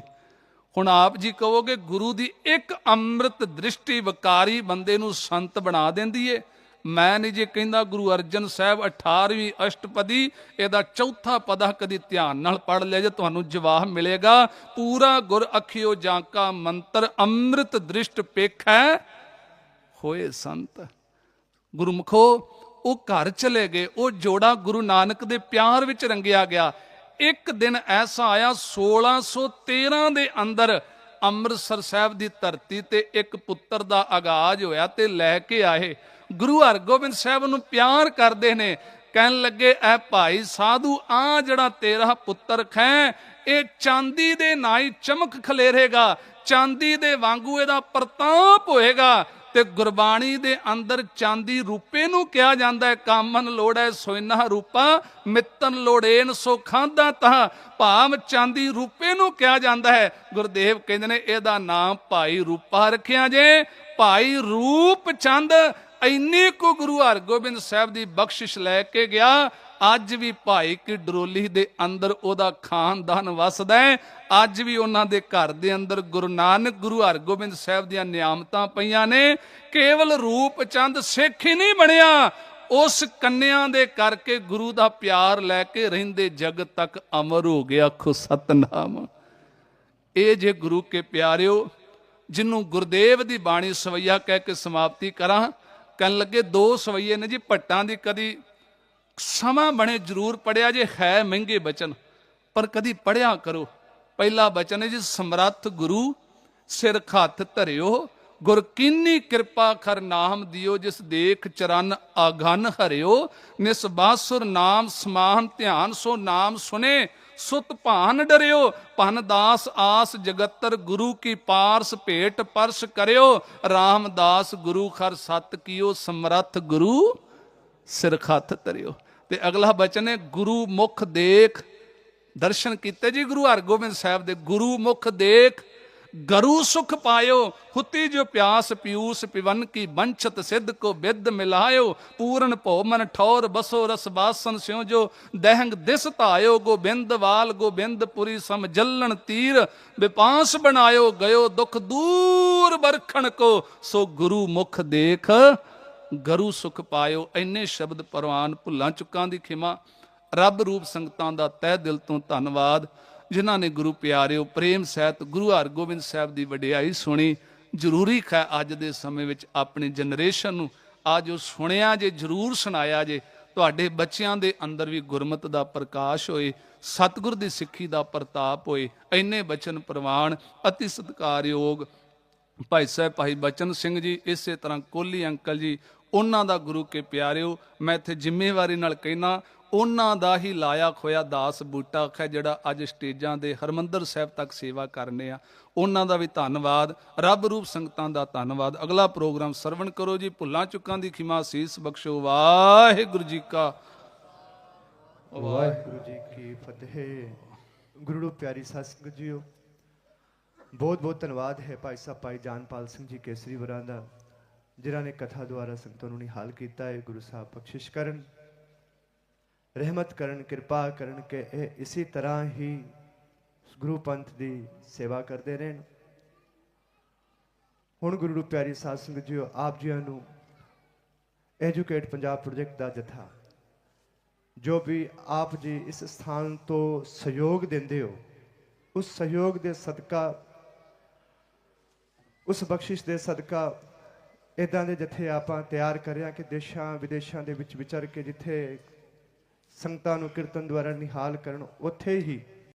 ਹੁਣ ਆਪ ਜੀ ਕਹੋਗੇ ਗੁਰੂ ਦੀ ਇੱਕ ਅੰਮ੍ਰਿਤ ਦ੍ਰਿਸ਼ਟੀ ਵਿਕਾਰੀ ਬੰਦੇ ਨੂੰ ਸੰਤ ਬਣਾ ਦਿੰਦੀ ਏ। ਮੈਂ ਨਹੀਂ ਜੇ ਕਹਿੰਦਾ ਗੁਰੂ ਅਰਜਨ ਸਾਹਿਬ 18ਵੀਂ ਅਸ਼ਟਪਦੀ ਇਹਦਾ ਚੌਥਾ ਪਦਾ ਕਦੀ ਧਿਆਨ ਨਾਲ ਪੜ ਲਿਆ ਜੇ ਤੁਹਾਨੂੰ ਜਵਾਬ ਮਿਲੇਗਾ। ਪੂਰਾ ਗੁਰ ਅਖਿਓ ਜਾਂਕਾ ਮੰਤਰ ਅੰਮ੍ਰਿਤ ਦ੍ਰਿਸ਼ਟ ਪੇਖੈ ਹੋਏ ਸੰਤ, ਗੁਰਮੁਖੋ, ਉਹ ਘਰ ਚਲੇ ਗਏ, ਉਹ ਜੋੜਾ ਗੁਰੂ ਨਾਨਕ ਦੇ ਪਿਆਰ ਵਿੱਚ ਰੰਗਿਆ ਗਿਆ। ਇੱਕ ਦਿਨ ਐਸਾ ਆਇਆ 1613 ਦੇ ਅੰਦਰ ਅੰਮ੍ਰਿਤਸਰ ਸਾਹਿਬ ਦੀ ਧਰਤੀ ਤੇ ਇੱਕ ਪੁੱਤਰ ਦਾ ਆਗਾਜ਼ ਹੋਇਆ ਤੇ ਲੈ ਕੇ ਆਏ। ਗੁਰੂ ਹਰਗੋਬਿੰਦ ਸਾਹਿਬ ਨੂੰ ਪਿਆਰ ਕਰਦੇ ਨੇ। ਕਹਿਣ ਲੱਗੇ, ਐ ਭਾਈ ਸਾਧੂ ਆ ਜਿਹੜਾ ਤੇਰਾ ਪੁੱਤਰ ਖੈ, ਇਹ ਚਾਂਦੀ ਦੇ ਨਾਈ ਚਮਕ ਖਲੇਰੇਗਾ, ਚਾਂਦੀ ਦੇ ਵਾਂਗੂ ਇਹਦਾ ਪ੍ਰਤਾਪ ਹੋਏਗਾ ਤੇ ਗੁਰਬਾਣੀ ਦੇ ਅੰਦਰ ਚਾਂਦੀ ਰੂਪੇ ਨੂੰ ਕਿਹਾ ਜਾਂਦਾ ਹੈ, ਕਾਮਨ ਲੋੜੈ ਸੋਇਨਾ ਰੂਪਾ, ਮਿੱਤਨ ਲੋੜੇਨ ਸੋ ਖਾਂਦਾ ਤਾ ਭਾਵ ਚਾਂਦੀ ਰੂਪੇ ਨੂੰ ਕਿਹਾ ਜਾਂਦਾ ਹੈ। ਗੁਰਦੇਵ ਕਹਿੰਦੇ ਨੇ, ਇਹਦਾ ਨਾਮ ਭਾਈ ਰੂਪਾ ਰੱਖਿਆ ਜੇ। ਭਾਈ ਰੂਪ ਚੰਦ ਇੰਨੀ ਕੁ ਗੁਰੂ ਹਰਗੋਬਿੰਦ ਸਾਹਿਬ ਦੀ ਬਖਸ਼ਿਸ਼ ਲੈ ਕੇ ਗਿਆ, ਅੱਜ ਵੀ ਭਾਈ ਕੀ ਡਰੋਲੀ ਦੇ ਅੰਦਰ ਉਹਦਾ ਖਾਨਦਾਨ ਵਸਦਾ ਹੈ। ਅੱਜ ਵੀ ਉਹਨਾਂ ਦੇ ਘਰ ਦੇ ਅੰਦਰ ਗੁਰੂ ਨਾਨਕ ਗੁਰੂ ਹਰਗੋਬਿੰਦ ਸਾਹਿਬ ਦੀਆਂ ਨਿਆਮਤਾਂ ਪਈਆਂ ਨੇ। ਕੇਵਲ ਰੂਪ ਚੰਦ ਸਿੱਖ ਹੀ ਨਹੀਂ ਬਣਿਆ। ਉਸ ਕੰਨਿਆਂ ਦੇ ਕਰਕੇ ਗੁਰੂ ਦਾ ਪਿਆਰ ਲੈ ਕੇ ਰਹਿੰਦੇ ਜਗਤ ਤੱਕ ਅਮਰ ਹੋ ਗਿਆ ਖੁ ਸਤਨਾਮ। ਇਹ ਜੇ ਗੁਰੂ ਕੇ ਪਿਆਰਿਓ ਜਿਹਨੂੰ ਗੁਰਦੇਵ ਦੀ ਬਾਣੀ ਸਵਈਆ ਕਹਿ ਕੇ ਸਮਾਪਤੀ ਕਰਾਂ ਕਹਿਣ ਲੱਗੇ, ਦੋ ਸਵਈਏ ਨੇ ਜੀ, ਭੱਟਾਂ ਦੀ ਕਦੀ ਸਮਾਂ ਬਣੇ ਜ਼ਰੂਰ ਪੜਿਆ ਜੇ, ਹੈ ਮਹਿੰਗੇ ਬਚਨ, ਪਰ ਕਦੀ ਪੜਿਆ ਕਰੋ। ਪਹਿਲਾ ਬਚਨ ਹੈ ਜੀ, ਸਮਰੱਥ ਗੁਰੂ, ਸਿਰ ਹੱਥ ਧਰਿਓ, ਗੁਰ ਕੀਨੀ ਕਿਰਪਾ ਕਰ ਨਾਮ ਦਿਓ, ਜਿਸ ਦੇਖ ਚਰਨ ਆਗਨ ਹਰਿਓ, ਨਿਸ ਬਾਸੁਰ ਨਾਮ ਸਮਾਨ ਧਿਆਨ ਸੋ ਨਾਮ ਸੁਨੇ ਸੁਤ ਭਾਨ ਡਰਿਓ, ਭਨ ਦਾਸ ਆਸ ਜਗਤਰ ਗੁਰੂ ਕੀ ਪਾਰਸ ਭੇਟ ਪਰਸ ਕਰਿਓ, ਰਾਮਦਾਸ ਗੁਰੂ ਖਰ ਸਤ ਕੀਓ, ਸਮਰੱਥ ਗੁਰੂ ਸਿਰ ਹੱਥ ਧਰਿਓ। ਤੇ ਅਗਲਾ ਬਚਨ ਹੈ, ਗੁਰੂ ਮੁਖ ਦੇਖ, ਦਰਸ਼ਨ ਕੀਤੇ ਜੀ ਗੁਰੂ ਹਰਗੋਬਿੰਦ ਸਾਹਿਬ ਦੇ, ਗੁਰੂ ਮੁਖ ਦੇਖ ਗਰੂ ਸੁਖ ਪਾਇਓ, ਹੁਤੀ ਜੋ ਪਿਆਸ ਪਿਊਸ ਪਿਵਨ ਕੀ ਬੰਛਤ ਸਿੱਧ ਕੋ ਬਿੱਦ ਮਿਲਾਇਓ, ਪੂਰਨ ਭੋ ਮਨ ਠੌਰ ਬਸੋ ਰਸ ਬਾਸਨ ਸਿਉ ਜੋ ਦਹਿੰਗ ਦਿਸ ਧਾਇਓ ਗੋਬਿੰਦਵਾਲ ਗੋਬਿੰਦਪੁਰੀ ਸਮ ਜਲਣ ਤੀਰ ਵਿਪਾਸ ਬਣਾਇਓ, ਗਇਓ ਦੁਖ ਦੂਰ ਬਰਖਣ ਕੋ, ਸੋ ਗੁਰੂ ਮੁਖ ਦੇਖ, ਗਰੂ ਸੁਖ ਪਾਇਓ। ਇੰਨੇ ਸ਼ਬਦ ਪਰਵਾਨ ਭੁੱਲਾਂ ਚੁੱਕਾਂ ਦੀ ਖਿਮਾ, ਰੱਬ ਰੂਪ ਸੰਗਤਾਂ ਦਾ ਤਹਿ ਦਿਲ ਤੋਂ ਧੰਨਵਾਦ। ਜਿਨ੍ਹਾਂ ਨੇ ਗੁਰੂ ਪਿਆਰਿਓ ਪ੍ਰੇਮ ਸਹਿਤ ਗੁਰੂ ਹਰਗੋਬਿੰਦ ਸਾਹਿਬ ਦੀ ਵਡਿਆਈ ਸੁਣੀ, ਜ਼ਰੂਰੀ ਹੈ ਅੱਜ ਦੇ ਸਮੇਂ ਵਿੱਚ ਆਪਣੀ ਜਨਰੇਸ਼ਨ ਨੂੰ ਆ ਜੋ ਸੁਣਿਆ ਜੇ, ਜ਼ਰੂਰ ਸੁਣਾਇਆ ਜੇ, ਤੁਹਾਡੇ ਬੱਚਿਆਂ ਦੇ ਅੰਦਰ ਵੀ ਗੁਰਮਤ ਦਾ ਪ੍ਰਕਾਸ਼ ਹੋਏ, ਸਤਿਗੁਰ ਦੀ ਸਿੱਖੀ ਦਾ ਪ੍ਰਤਾਪ ਹੋਏ, ਇੰਨੇ ਬਚਨ ਪ੍ਰਵਾਨ, ਅਤੀ ਸਤਿਕਾਰਯੋਗ। ਭਾਈ ਸਾਹਿਬ, ਭਾਈ ਬਚਨ ਸਿੰਘ ਜੀ, ਇਸੇ ਤਰ੍ਹਾਂ ਕੋਹਲੀ ਅੰਕਲ ਜੀ, ਉਹਨਾਂ ਦਾ ਗੁਰੂ ਕੇ ਪਿਆਰਿਓ, ਮੈਂ ਇੱਥੇ ਜ਼ਿੰਮੇਵਾਰੀ ਨਾਲ ਕਹਿਣਾ ਉਹਨਾਂ ਦਾ ਹੀ ਲਾਇਆ ਖੋਇਆ ਦਾਸ ਬੂਟਾ ਹੈ ਜਿਹੜਾ ਅੱਜ ਸਟੇਜਾਂ ਦੇ ਹਰਮੰਦਰ ਸਾਹਿਬ ਤੱਕ ਸੇਵਾ ਕਰਨੇ ਆ। ਉਹਨਾਂ ਦਾ ਵੀ ਧੰਨਵਾਦ। ਰੱਬ ਰੂਪ ਸੰਗਤਾਂ ਦਾ ਧੰਨਵਾਦ। ਅਗਲਾ ਪ੍ਰੋਗਰਾਮ ਸਰਵਣ ਕਰੋ ਜੀ। ਭੁੱਲਾਂ ਚੁੱਕਾਂ ਦੀ ਖਿਮਾ ਸੀਸ ਬਖਸ਼ੋ। ਵਾਹਿਗੁਰੂ ਜੀ ਕਾ ਵਾਹਿਗੁਰੂ ਜੀ ਕੀ ਫਤਿਹ। ਗੁਰੂ ਪਿਆਰੀ ਸਾਧ ਸੰਗਤ ਜੀਓ। ਬਹੁਤ ਬਹੁਤ ਧੰਨਵਾਦ ਹੈ ਭਾਈ ਸਾਹਿਬ, ਭਾਈ ਜਾਨਪਾਲ ਸਿੰਘ ਜੀ ਕੇਸਰੀ ਵਰਾਂ ਦਾ, ਜਿਨ੍ਹਾਂ ਨੇ ਕਥਾ ਦੁਆਰਾ ਸੰਗਤਾਂ ਨੂੰ ਨਿਹਾਲ ਕੀਤਾ ਹੈ। ਗੁਰੂ ਸਾਹਿਬ ਬਖਸ਼ਿਸ਼ ਕਰਨ। ਰਹਿਮਤ ਕਰਨ ਕਿਰਪਾ ਕਰਨ ਕਿ ਇਹ ਇਸੇ ਤਰ੍ਹਾਂ ਹੀ ਗੁਰੂ ਪੰਥ ਦੀ ਸੇਵਾ ਕਰਦੇ ਰਹਿਣ ਹੁਣ ਗੁਰੂ ਨੂੰ ਪਿਆਰੀ ਸਾਧ ਸੰਗਤ ਜੀਓ ਆਪ ਜੀਆਂ ਨੂੰ ਐਜੂਕੇਟ ਪੰਜਾਬ ਪ੍ਰੋਜੈਕਟ ਦਾ ਜਥਾ ਜੋ ਵੀ ਆਪ ਜੀ ਇਸ ਸਥਾਨ ਤੋਂ ਸਹਿਯੋਗ ਦਿੰਦੇ ਹੋ ਉਸ ਸਹਿਯੋਗ ਦੇ ਸਦਕਾ ਉਸ ਬਖਸ਼ਿਸ਼ ਦੇ ਸਦਕਾ ਇਦਾਂ ਦੇ ਜਥੇ ਆਪਾਂ ਤਿਆਰ ਕਰਿਆ ਕਿ ਦੇਸ਼ਾਂ ਵਿਦੇਸ਼ਾਂ ਦੇ ਵਿੱਚ ਵਿਚਰ ਕੇ ਜਿੱਥੇ ਸੰਗਤਾਂ ਨੂੰ ਕੀਰਤਨ ਦੁਆਰਾ ਨਿਹਾਲ ਕਰਨ ਉੱਥੇ ਹੀ